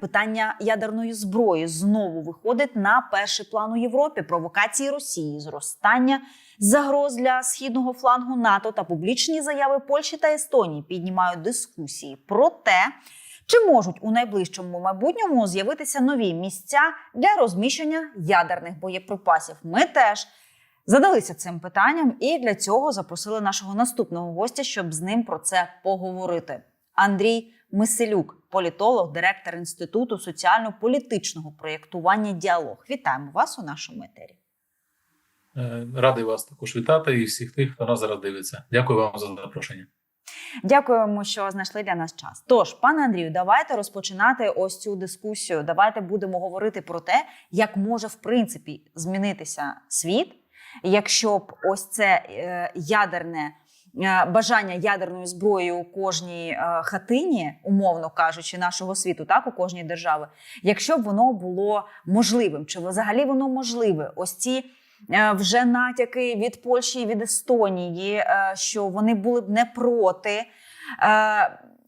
питання ядерної зброї знову виходить на перший план у Європі. Провокації Росії, зростання загроз для східного флангу НАТО та публічні заяви Польщі та Естонії піднімають дискусії про те, чи можуть у найближчому майбутньому з'явитися нові місця для розміщення ядерних боєприпасів. Ми теж задалися цим питанням і для цього запросили нашого наступного гостя, щоб з ним про це поговорити. Андрій Миселюк, політолог, директор інституту соціально-політичного проєктування Діалог. Вітаємо вас у нашому етері. Е, Радий вас також вітати і всіх тих, хто нас зараз дивиться. Дякую вам за запрошення. Дякуємо, що знайшли для нас час. Тож, пане Андрію, давайте розпочинати ось цю дискусію. Давайте будемо говорити про те, як може в принципі змінитися світ, якщо б ось це е, ядерне. Е, Бажання ядерної зброї у кожній е, хатині, умовно кажучи, нашого світу, так у кожній держави, якщо б воно було можливим, чи взагалі воно можливе? Ось ці е, вже натяки від Польщі і від Естонії, що вони були б не проти.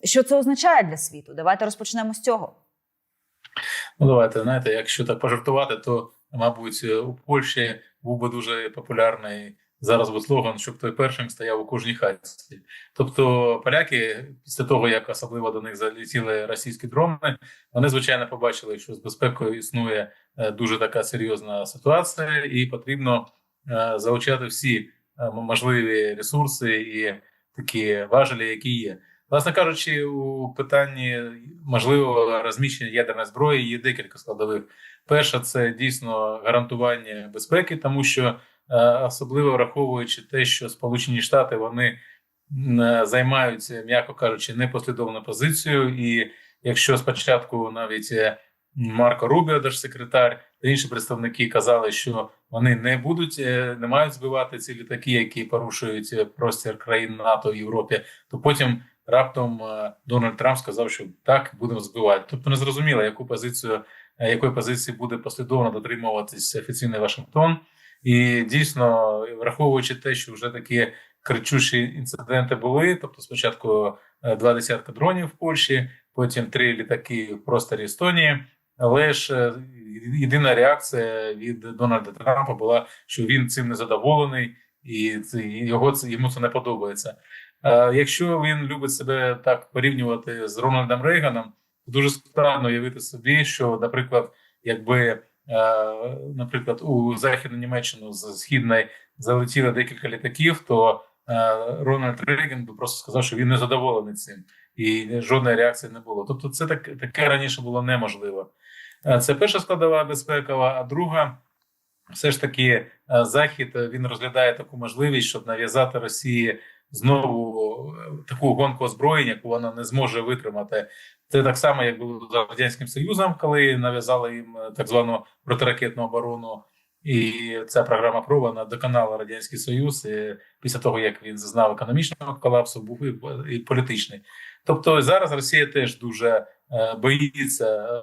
Що це означає для світу? Давайте розпочнемо з цього. Ну давайте знаєте, якщо так пожартувати, то мабуть у Польщі був би дуже популярний зараз би слоган, щоб той першим стояв у кожній хаті. Тобто, поляки, після того як особливо до них залетіли російські дрони, вони звичайно побачили, що з безпекою існує е, дуже така серйозна ситуація, і потрібно е, залучати всі е, можливі ресурси і такі важелі, які є. Власне кажучи, у питанні можливого розміщення ядерної зброї є декілька складових. Перша це дійсно гарантування безпеки, тому що особливо враховуючи те, що Сполучені Штати вони е, займаються, м'яко кажучи, непослідовною позицією. І якщо спочатку навіть е, Марко Рубіо, держсекретар, та інші представники казали, що вони не будуть, е, не мають збивати ці літаки, які порушують е, простір країн НАТО в Європі, то потім раптом е, Дональд Трамп сказав, що так будемо збивати. Тобто не зрозуміло, яку позицію е, якої позиції буде послідовно дотримуватись офіційний Вашингтон, і дійсно, враховуючи те, що вже такі кричущі інциденти були. Тобто, спочатку е, два десятка дронів в Польщі, потім три літаки в просторі Естонії. Але ж е, єдина реакція від Дональда Трампа була, що він цим не задоволений, і це його це йому це не подобається. Е, Якщо він любить себе так порівнювати з Рональдом Рейганом, то дуже складно уявити собі, що, наприклад, якби, наприклад, у західну Німеччину з східної залетіло декілька літаків, то е, Рональд Рейган би просто сказав, що він не задоволений цим, і жодної реакції не було. Тобто, це так таке раніше було неможливо. Е, Це перша складова безпекова, а друга. Все ж таки, е, захід е, він розглядає таку можливість, щоб нав'язати Росії знову е, таку гонку озброєння, яку вона не зможе витримати. Це так само, як було з радянським союзом, коли нав'язали їм е, так звану протиракетну оборону, і ця програма ПРО вона доконала радянський союз і після того, як він зазнав економічного колапсу, був і, політичний. Тобто зараз Росія теж дуже е, боїться,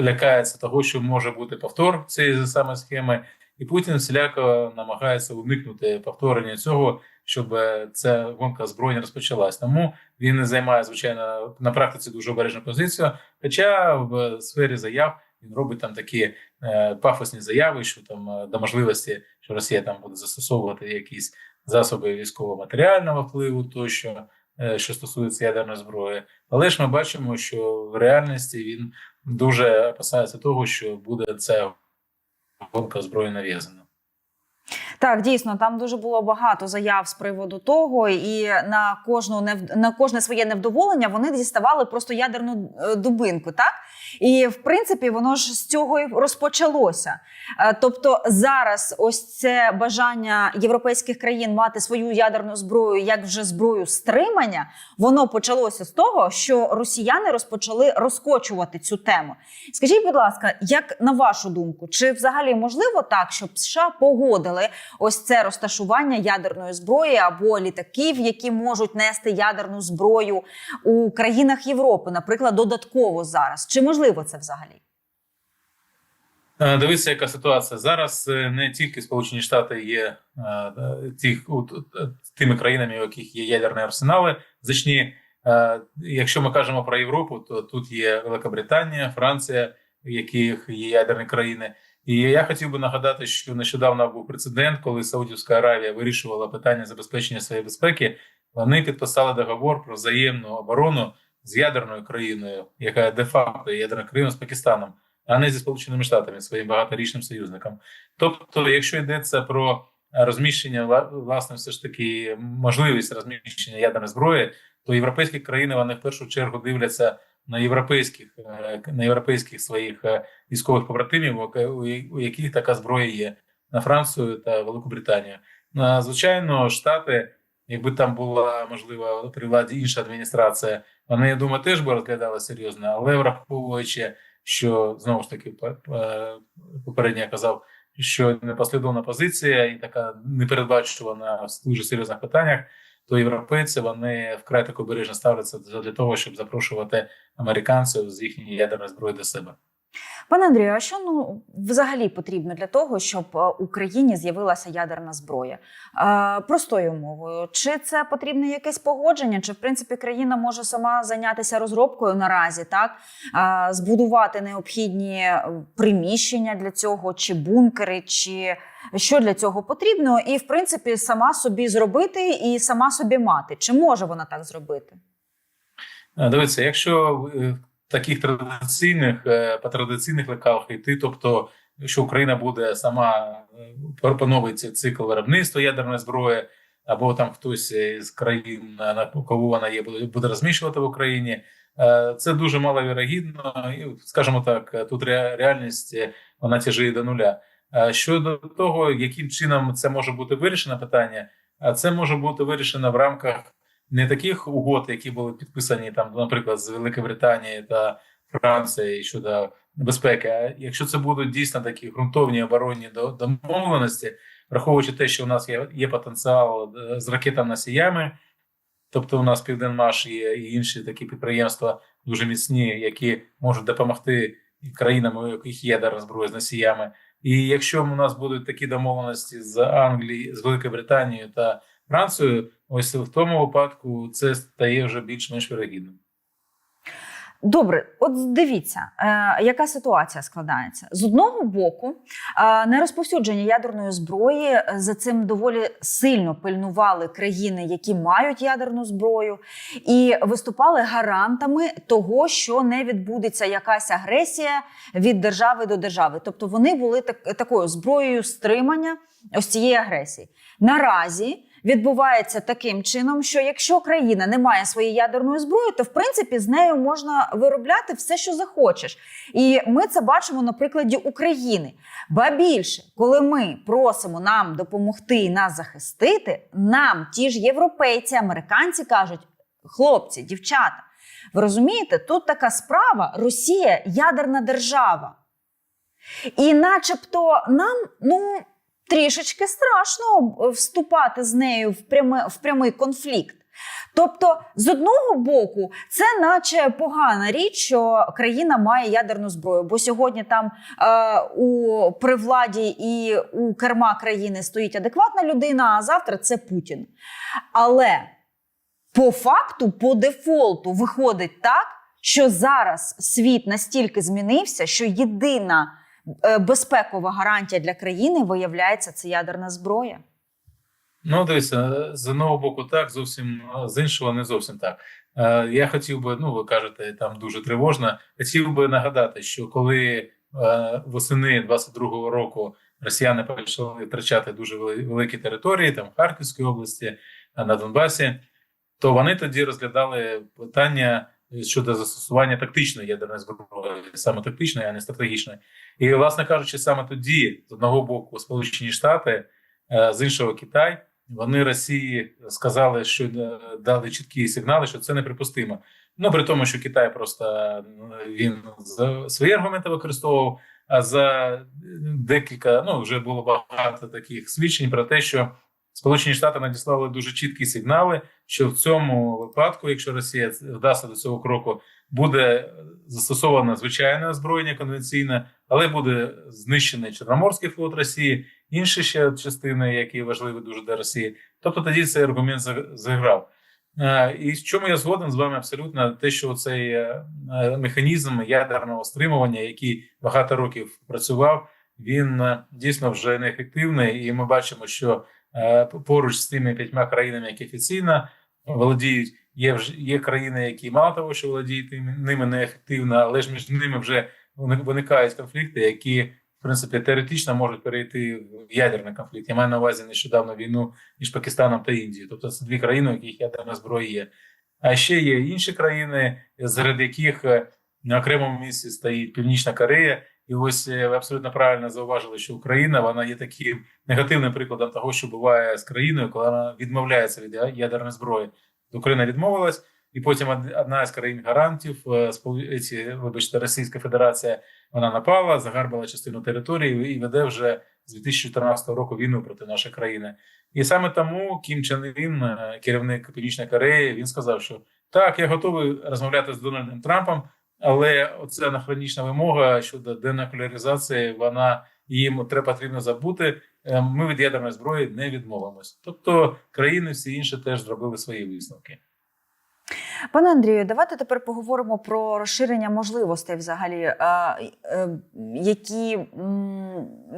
лякається того, що може бути повтор цієї саме схеми, і Путін всіляко намагається уникнути повторення цього, щоб е, ця гонка озброєння розпочалась. Тому він займає звичайно на практиці дуже обережну позицію. Хоча в сфері заяв він робить там такі е, пафосні заяви, що там е, до можливості, що Росія там буде застосовувати якісь засоби військово-матеріального впливу, тощо е, що стосується ядерної зброї. Але ж ми бачимо, що в реальності він дуже опасається того, що буде ця гонка зброї нав'язана. Так, дійсно, там дуже було багато заяв з приводу того, і на кожну на кожне своє невдоволення вони діставали просто ядерну е, дубинку. Так і в принципі воно ж з цього і розпочалося. Е, Тобто зараз ось це бажання європейських країн мати свою ядерну зброю як вже зброю стримання, воно почалося з того, що росіяни розпочали розкочувати цю тему. Скажіть, будь ласка, як на вашу думку, чи взагалі можливо так, щоб США погодили ось це розташування ядерної зброї або літаків, які можуть нести ядерну зброю у країнах Європи, наприклад, додатково зараз? Чи можливо це взагалі? Е, Дивіться, яка ситуація зараз. е, Не тільки Сполучені Штати є е, тих, тими країнами, у яких є ядерні арсенали, значні Якщо ми кажемо про Європу, то тут є Велика Британія, Франція, в яких є ядерні країни. І я хотів би нагадати, що нещодавно був прецедент, коли Саудівська Аравія вирішувала питання забезпечення своєї безпеки. Вони підписали договор про взаємну оборону з ядерною країною, яка де-факто є ядерною країною з Пакистаном, а не зі Сполученими Штатами, своїм багаторічним союзником. Тобто, якщо йдеться про розміщення власне, все ж таки можливість розміщення ядерної зброї, то європейські країни вони в першу чергу дивляться на європейських е, на європейських своїх е, військових побратимів, у яких така зброя є на Францію та Велику Британію. Ну, звичайно, штати, якби там була можливо при владі інша адміністрація, вони я думаю теж би розглядали серйозно, але враховуючи, що знову ж таки е, попередньо я казав, що непослідовна позиція і така непередбачувана в дуже серйозних питаннях, то європейці вони вкрай так обережно ставляться для того, щоб запрошувати американців з їхньої ядерної зброї до себе. Пане Андрію, а що ну взагалі потрібно для того, щоб е, Україні з'явилася ядерна зброя? Е, простою мовою, чи це потрібне якесь погодження, чи в принципі країна може сама зайнятися розробкою наразі, так е, збудувати необхідні е, приміщення для цього, чи бункери, чи що для цього потрібно, і в принципі сама собі зробити і сама собі мати. Чи може вона так зробити? Е, Дивіться, якщо в таких традиційних е, по традиційних лекалах йти, тобто що Україна буде сама е, цикл виробництва ядерної зброї, або там хтось з країн, е, на кого вона є, буде розміщувати в Україні. Це дуже маловірогідно. І, скажімо так, тут реальність вона тяжіє до нуля. Щодо того, яким чином це може бути вирішено питання, а це може бути вирішено в рамках не таких угод, які були підписані там, наприклад, з Великої Британії та Франції щодо безпеки. А якщо це будуть дійсно такі ґрунтовні оборонні до- домовленості, враховуючи те, що у нас є, є потенціал е, з ракетами-носіями, тобто у нас Південмаш є і інші такі підприємства дуже міцні, які можуть допомогти країнам, у яких є ядерна зброя з носіями. І якщо у нас будуть такі домовленості з Англією, з Великою Британією та Францією, ось в тому випадку це стає вже більш-менш вірогідним. Добре, от дивіться, е, яка ситуація складається з одного боку. Е, нерозповсюдження ядерної зброї е, за цим доволі сильно пильнували країни, які мають ядерну зброю, і виступали гарантами того, що не відбудеться якась агресія від держави до держави. Тобто вони були так, такою зброєю стримання ось цієї агресії. Наразі відбувається таким чином, що якщо країна не має своєї ядерної зброї, то в принципі з нею можна виробляти все, що захочеш. І ми це бачимо на прикладі України. Ба більше, коли ми просимо нам допомогти і нас захистити, нам ті ж європейці, американці кажуть: хлопці, дівчата, ви розумієте, тут така справа: Росія ядерна держава. І начебто нам, ну трішечки страшно вступати з нею в, пряме, в прямий конфлікт. Тобто, з одного боку, це наче погана річ, що країна має ядерну зброю, бо сьогодні там е, у при владі і у керма країни стоїть адекватна людина, а завтра це Путін. Але по факту, по дефолту, виходить так, що зараз світ настільки змінився, що єдина безпекова гарантія для країни виявляється це ядерна зброя. Ну, дивіться, з одного боку, так, зовсім з іншого, не зовсім так. Е, Я хотів би, ну ви кажете, там дуже тривожно. Хотів би нагадати, що коли е, восени 22-го року росіяни почали втрачати дуже великі території, там в Харківській області, на Донбасі, то вони тоді розглядали питання щодо застосування тактичної ядерної зброї, саме тактичної, а не стратегічної. І, власне кажучи, саме тоді, з одного боку, Сполучені Штати, е, з іншого Китай, вони Росії сказали, що е, дали чіткі сигнали, що це неприпустимо. Ну при тому, що Китай просто ну, він свої аргументи використовував. А за декілька ну вже було багато таких свідчень про те, що Сполучені Штати надіслали дуже чіткі сигнали, що в цьому випадку, якщо Росія вдасться до цього кроку, буде застосоване звичайне озброєння конвенційне, але буде знищений Чорноморський флот Росії, інші ще частини, які важливі дуже для Росії. Тобто тоді цей аргумент за- зіграв. Е, І в чому я згоден з вами абсолютно те, що цей е, механізм ядерного стримування, який багато років працював, він е, дійсно вже неефективний, і ми бачимо, що поруч з тими п'ятьма країнами, які офіційно володіють, є є країни, які мало того, що володіють ними неефективно, але ж між ними вже виникають конфлікти, які в принципі теоретично можуть перейти в ядерний конфлікт. Я маю на увазі нещодавно війну між Пакистаном та Індією. Тобто це дві країни, у яких ядерна зброя є. А ще є інші країни, серед яких е, на окремому місці стоїть Північна Корея. І ось е, ви абсолютно правильно зауважили, що Україна вона є таким негативним прикладом того, що буває з країною, коли вона відмовляється від ядерної зброї. Україна відмовилась, і потім одна з країн гарантів, е, ці, вибачте, Російська Федерація, вона напала, загарбала частину території і веде вже з 2014 року війну проти нашої країни. І саме тому Кім Чен Ін, е, керівник Північної Кореї, він сказав, що так, я готовий розмовляти з Дональдом Трампом, але оця анахронічна вимога щодо денуклеаризації, вона їм треба потрібно забути. Е, Ми від ядерної зброї не відмовимось. Тобто країни всі інші теж зробили свої висновки. Пане Андрію, давайте тепер поговоримо про розширення можливостей, взагалі, е, які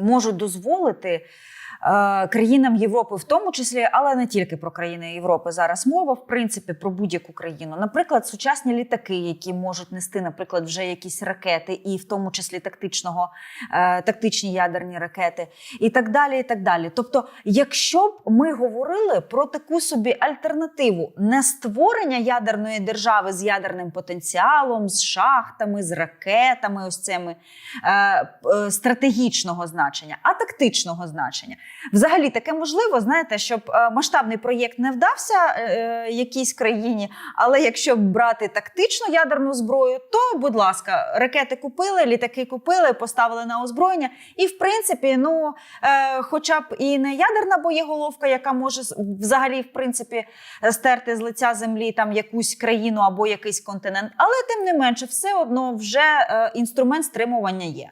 можуть дозволити країнам Європи, в тому числі, але не тільки про країни Європи. Зараз мова, в принципі, про будь-яку країну. Наприклад, сучасні літаки, які можуть нести, наприклад, вже якісь ракети, і в тому числі тактичного, е, тактичні ядерні ракети, і так далі. І так далі. Тобто, якщо б ми говорили про таку собі альтернативу, не створення ядерної держави з ядерним потенціалом, з шахтами, з ракетами, ось цими е, е, стратегічного значення, а тактичного значення. Взагалі таке можливо, знаєте, щоб е, масштабний проєкт не вдався е, якійсь країні, але якщо брати тактичну ядерну зброю, то, будь ласка, ракети купили, літаки купили, поставили на озброєння. І, в принципі, ну, е, хоча б і не ядерна боєголовка, яка може взагалі, в принципі, стерти з лиця землі там якусь країну або якийсь континент, але тим не менше, все одно вже е, інструмент стримування є.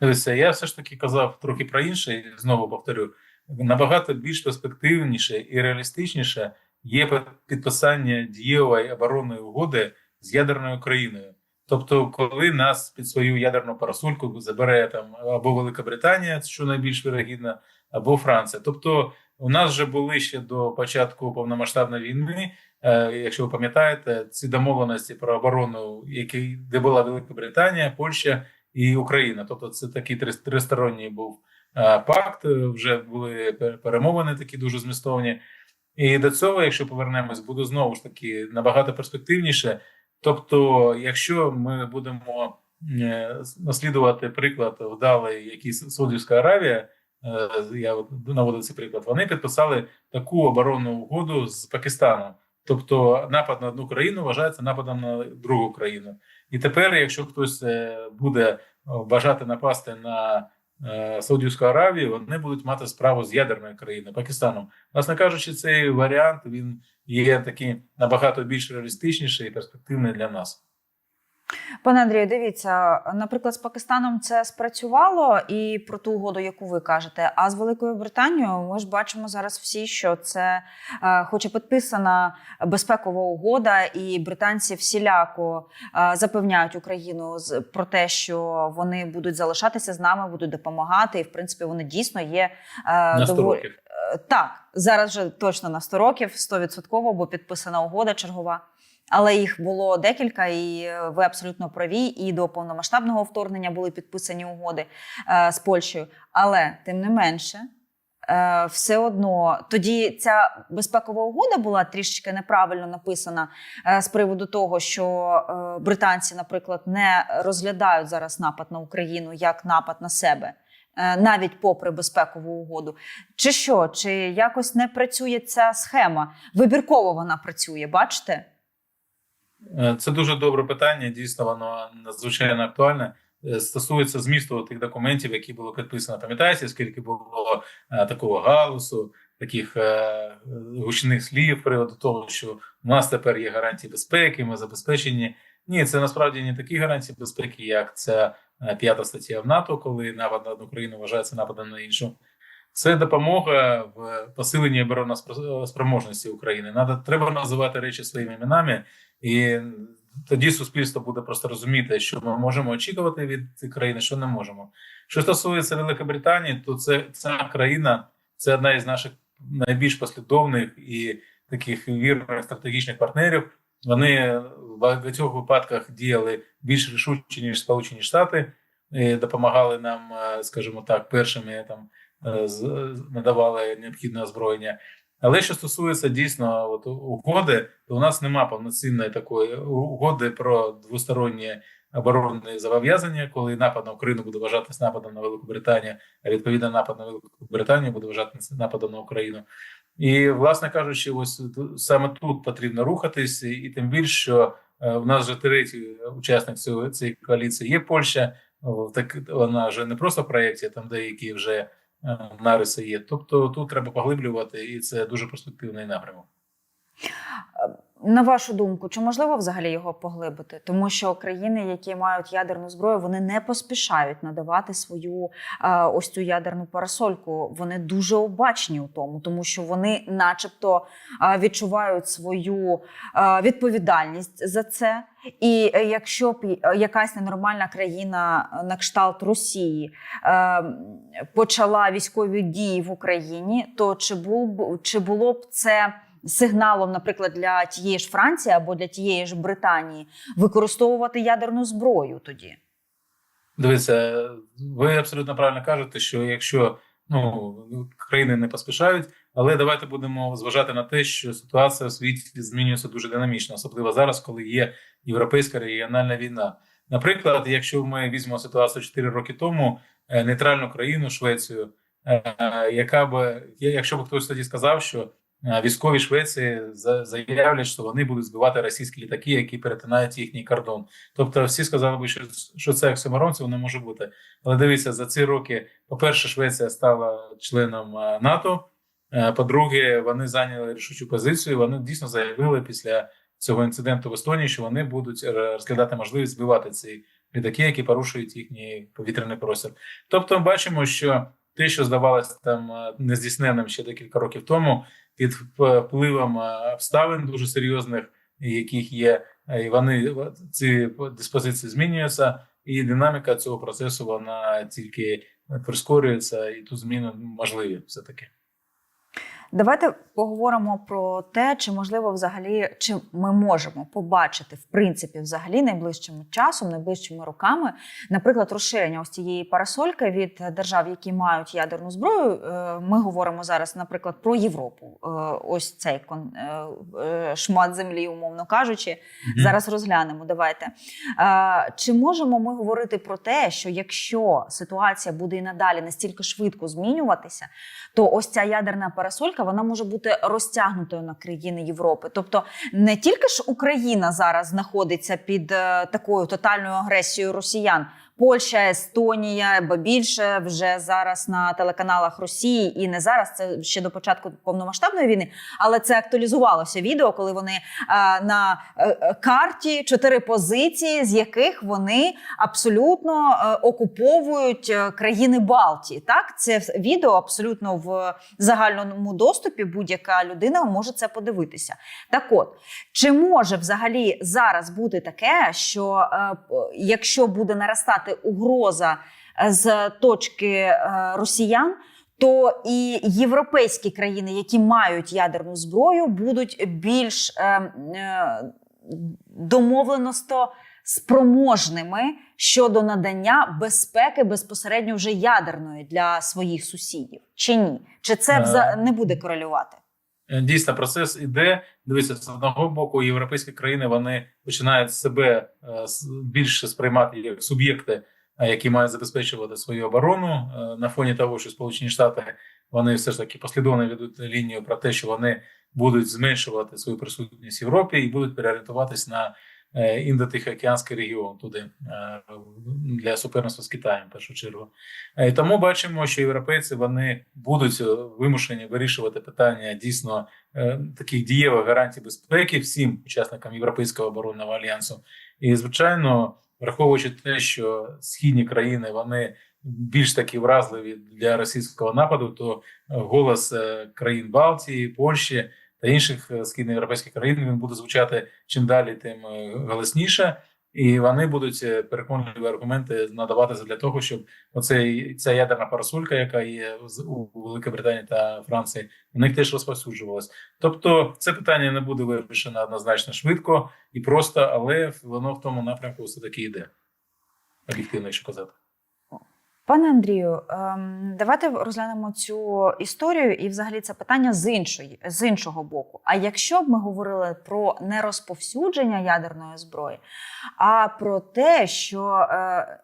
Дивіться, я все ж таки казав трохи про інше, і знову повторю, набагато більш перспективніше і реалістичніше є підписання дієвої оборонної угоди з ядерною країною. Тобто, коли нас під свою ядерну парасольку забере там або Велика Британія, що найбільш вірогідно, або Франція. Тобто, у нас вже були ще до початку повномасштабної війни, е, якщо ви пам'ятаєте, ці домовленості про оборону, які де була Велика Британія, Польща і Україна. Тобто, це такий три- тристоронній був е, пакт. Вже були пе- перемовини такі дуже змістовні. І до цього, якщо повернемось, буде знову ж таки набагато перспективніше. Тобто, якщо ми будемо е, наслідувати приклад вдалий, який Саудівська Аравія, е, я наводив цей приклад, вони підписали таку оборонну угоду з Пакистаном. Тобто напад на одну країну вважається нападом на другу країну. І тепер, якщо хтось е, буде е, бажати напасти на е, Саудівську Аравію, вони будуть мати справу з ядерною країною Пакистаном. Власне кажучи, цей варіант він є такий набагато більш реалістичніший і перспективний для нас. Пане Андрію, дивіться, наприклад, з Пакистаном це спрацювало і про ту угоду, яку ви кажете. А з Великою Британією ми ж бачимо зараз всі, що це, е, хоч і підписана безпекова угода, і британці всіляко е, запевняють Україну про те, що вони будуть залишатися з нами, будуть допомагати. І в принципі вони дійсно є е, На 100 доволі. Так, зараз вже точно на 100 років, 100%, бо підписана угода чергова. Але їх було декілька, і е, ви абсолютно праві. І до повномасштабного вторгнення були підписані угоди е, з Польщею. Але тим не менше, е, все одно тоді ця безпекова угода була трішечки неправильно написана е, з приводу того, що е, британці, наприклад, не розглядають зараз напад на Україну як напад на себе. е, Навіть попри безпекову угоду, чи що, чи якось не працює ця схема? Вибірково вона працює, бачите? Е, Це дуже добре питання. Дійсно, воно надзвичайно актуальне. Е, Стосується змісту тих документів, які було підписано. Пам'ятаєте, скільки було е, такого галусу, таких гучних слів приводу того, що у нас тепер є гарантії безпеки, ми забезпечені. Ні, це насправді не такі гарантії безпеки, як ця п'ята стаття в НАТО, коли напад на одну країну вважається нападом на іншу. Це допомога в посиленні обороноспроможності України. Надо треба називати речі своїми іменами, і тоді суспільство буде просто розуміти, що ми можемо очікувати від країни, що не можемо. Що стосується Великобританії, то це ця країна це одна із наших найбільш послідовних і таких вірних стратегічних партнерів. Вони в багатьох випадках діяли більш рішуче ніж Сполучені Штати, і допомагали нам, е, скажімо так, першими там е, з- надавали необхідне озброєння. Але що стосується дійсно от, угоди, то у нас нема повноцінної такої угоди про двостороннє оборонне зобов'язання, коли напад на Україну буде вважатися нападом на Велику Британію, а відповідно напад на Велику Британію буде вважатися нападом на Україну. І, власне кажучи, ось саме тут потрібно рухатись, і, тим більше, що е, в нас вже третій учасник цього цієї коаліції є Польща. Так вона вже не просто в проєкті, там деякі вже нариси є. Тобто тут треба поглиблювати, і це дуже перспективний напрямок. На вашу думку, чи можливо взагалі його поглибити? Тому що країни, які мають ядерну зброю, вони не поспішають надавати свою е, ось цю ядерну парасольку. Вони дуже обачні у тому, тому що вони, начебто, е, відчувають свою е, відповідальність за це. І якщо б якась ненормальна країна на кшталт Росії почала військові дії в Україні, то чи було б це? Сигналом, наприклад, для тієї ж Франції або для тієї ж Британії використовувати ядерну зброю тоді. Дивіться, ви абсолютно правильно кажете, що якщо ну країни не поспішають, але давайте будемо зважати на те, що ситуація в світі змінюється дуже динамічно, особливо зараз, коли є європейська регіональна війна. Наприклад, якщо ми візьмемо ситуацію 4 роки тому, е, нейтральну країну Швецію, е, яка би якщо б хтось тоді сказав, що е, військові Швеції за- заявлять, що вони будуть збивати російські літаки, які перетинають їхній кордон. Тобто, всі сказали би, що, це оксиморон, цього не може бути. Але дивіться, за ці роки, по-перше, Швеція стала членом е, НАТО. Е, По-друге, вони зайняли рішучу позицію. Вони дійсно заявили після цього інциденту в Естонії, що вони будуть е, розглядати можливість збивати ці літаки, які порушують їхній повітряний простір. Тобто, бачимо, що те, що здавалося там е, нездійсненним ще декілька років тому, під впливом е, обставин дуже серйозних, яких є, е, і вони ці диспозиції змінюються, і динаміка цього процесу вона тільки прискорюється, і тут зміни можливі все таки. Давайте поговоримо про те, чи можливо взагалі чи ми можемо побачити в принципі взагалі найближчим часом, найближчими роками, наприклад, розширення ось цієї парасольки від держав, які мають ядерну зброю. Е, Ми говоримо зараз, наприклад, про Європу. Е, Ось цей кон- е, шмат землі, умовно кажучи, зараз розглянемо. Давайте. Чи можемо ми говорити про те, що якщо ситуація буде і надалі настільки швидко змінюватися, то ось ця ядерна парасолька вона може бути розтягнутою на країни Європи. Тобто не тільки ж Україна зараз знаходиться під е, такою тотальною агресією росіян. Польща, Естонія, бо більше вже зараз на телеканалах Росії, і не зараз це ще до початку повномасштабної війни, але це актуалізувалося відео, коли вони е, на е, е, карті чотири позиції, з яких вони абсолютно окуповують країни Балтії. Так, це відео абсолютно в загальному доступі. Будь-яка людина може це подивитися. Так, от чи може взагалі зараз бути таке, що якщо буде наростати угроза е, з точки е, росіян? То і європейські країни, які мають ядерну зброю, будуть більш е, домовленосто спроможними щодо надання безпеки безпосередньо вже ядерної для своїх сусідів, чи ні? Чи це не буде корелювати? Е, Дійсно, процес іде. Дивіться, з одного боку, європейські країни вони починають себе е, більше сприймати як суб'єкти, е, які мають забезпечувати свою оборону на фоні того, що Сполучені Штати вони все ж таки послідовно ведуть лінію про те, що вони будуть зменшувати свою присутність в Європі і будуть переорієнтуватись на індотихоокеанський регіон туди е, для суперництва з Китаєм в першу чергу. Е, І тому бачимо, що європейці вони будуть е, вимушені вирішувати питання дійсно е, таких дієвих гарантій безпеки всім учасникам Європейського оборонного альянсу. І звичайно, враховуючи те, що східні країни вони більш такі вразливі для російського нападу, то голос е, країн Балтії, Польщі та інших е, східноєвропейських країн він буде звучати чим далі, тим е, голосніше, і вони будуть е, переконливі аргументи надаватися для того, щоб оцей ця ядерна парасолька, яка є у Великій Британії та Франції, в них теж розповсюджувалась. Тобто, це питання не буде вирішено однозначно швидко і просто, але воно в тому напрямку все таки йде. Об'єктивно, якщо казати. Пане Андрію, ем, давайте розглянемо цю історію і, взагалі, це питання з іншої з іншого боку. А якщо б ми говорили про не розповсюдження ядерної зброї, а про те, що е, е,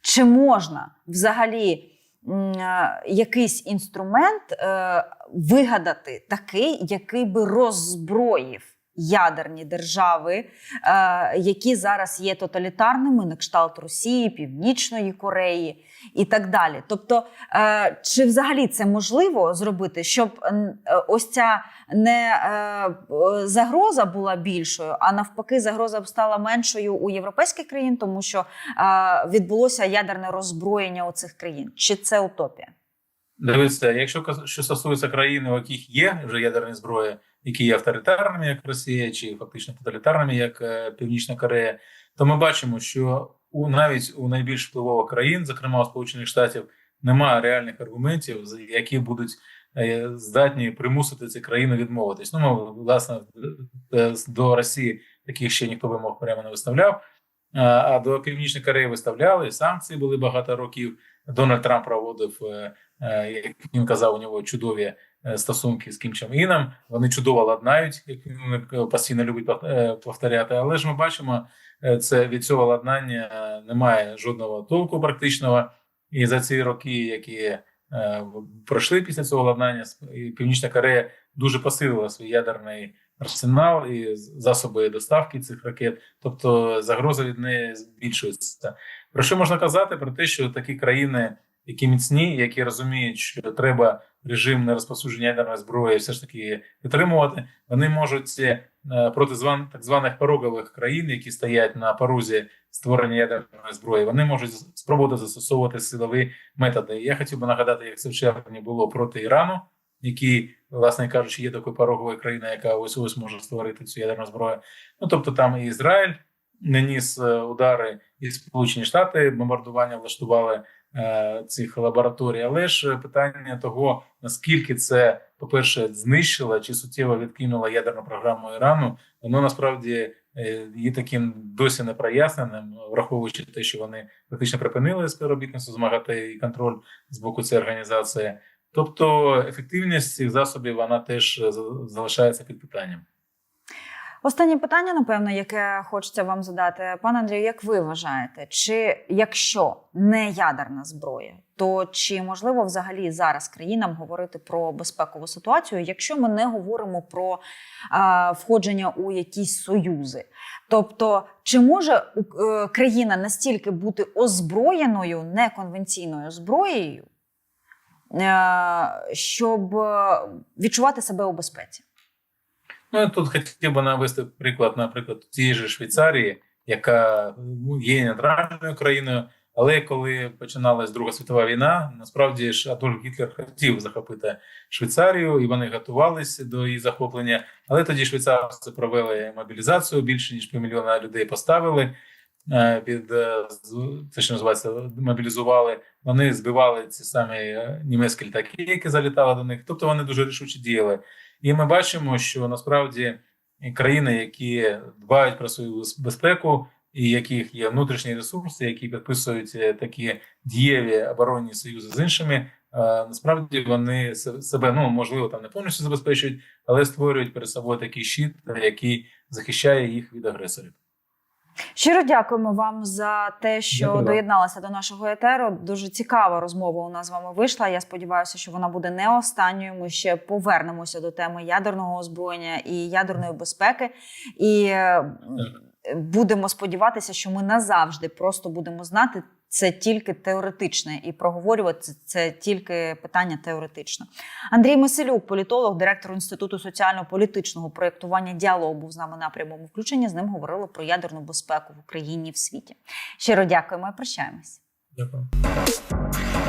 чи можна взагалі е, якийсь інструмент вигадати такий, який би роззброїв ядерні держави, е, які зараз є тоталітарними, на кшталт Росії, Північної Кореї і так далі. Тобто, е, чи взагалі це можливо зробити, щоб е, ось ця не загроза була більшою, а навпаки, загроза б стала меншою у європейських країн, тому що відбулося ядерне роззброєння у цих країн? Чи це утопія? Дивіться, якщо що стосується країн, у яких є вже ядерні зброї, які є авторитарними, як Росія, чи фактично тоталітарними, як е, Північна Корея, то ми бачимо, що у навіть у найбільш впливових країн, зокрема у Сполучених Штатів, немає реальних аргументів, які будуть е, здатні примусити ці країни відмовитись. Ну, ми, власне, е, до Росії таких ще ніхто вимог прямо не виставляв. А до Північної Кореї виставляли санкції були багато років. Дональд Трамп проводив, як він казав, у нього чудові стосунки з Кім Чен Іном. Вони чудово ладнають, як він е, постійно любить е, повторяти. Але ж ми бачимо, е, це від цього ладнання е, немає жодного толку практичного. І за ці роки, які е, пройшли після цього ладнання, Північна Корея дуже посилила свій ядерний арсенал і засоби доставки цих ракет. Тобто загроза від неї збільшується. Про що можна казати? Про те, що такі країни, які міцні, які розуміють, що треба режим нерозповсюдження ядерної зброї все ж таки підтримувати, вони можуть е, проти так званих порогових країн, які стоять на порозі створення ядерної зброї, вони можуть спробувати застосовувати силові методи. Я хотів би нагадати, як це в червні було проти Ірану, який, власне кажучи, є такою пороговою країною, яка ось ось може створити цю ядерну зброю. Ну тобто, там і Ізраїль наніс е, удари, і Сполучені Штати бомбардування влаштували цих лабораторій. Але ж питання того, наскільки це, по-перше, знищило чи суттєво відкинуло ядерну програму Ірану, воно насправді е, є таким досі непроясненим, враховуючи те, що вони фактично припинили співробітництво з МАГАТЕ і контроль з боку цієї організації. Тобто ефективність цих засобів вона теж е, за- залишається під питанням. Останнє питання, напевно, яке хочеться вам задати, пане Андрію, як ви вважаєте, чи якщо не ядерна зброя, то чи можливо взагалі зараз країнам говорити про безпекову ситуацію, якщо ми не говоримо про а, входження у якісь союзи? Тобто, чи може е, країна настільки бути озброєною неконвенційною зброєю, е, щоб е, відчувати себе у безпеці? Ну, я тут хотів би навести приклад, наприклад, тієї ж Швейцарії, яка ну, є нейтральною країною, але коли починалась Друга світова війна, насправді ж Адольф Гітлер хотів захопити Швейцарію, і вони готувалися до її захоплення. Але тоді швейцарці провели мобілізацію, більше ніж півмільйона людей поставили е, під е, це що називається, мобілізували. Вони збивали ці самі е, німецькі літаки, які залітали до них. Тобто вони дуже рішуче діяли. І ми бачимо, що насправді країни, які дбають про свою безпеку, і яких є внутрішні ресурси, які підписують е, такі дієві оборонні союзи з іншими, е, насправді вони себе ну можливо там не повністю забезпечують, але створюють перед собою такий щит, який захищає їх від агресорів. Щиро дякуємо вам за те, що Дякую доєдналися до нашого етеру. Дуже цікава розмова у нас з вами вийшла. Я сподіваюся, що вона буде не останньою. Ми ще повернемося до теми ядерного озброєння і ядерної безпеки. І е, будемо сподіватися, що ми назавжди просто будемо знати. Це тільки теоретичне і проговорювати це, тільки питання теоретично. Андрій Меселюк, політолог, директор інституту соціально-політичного проєктування діалогу, був з нами на прямому включенні. З ним говорили про ядерну безпеку в Україні і в світі. Щиро дякуємо і прощаємось. Дякую.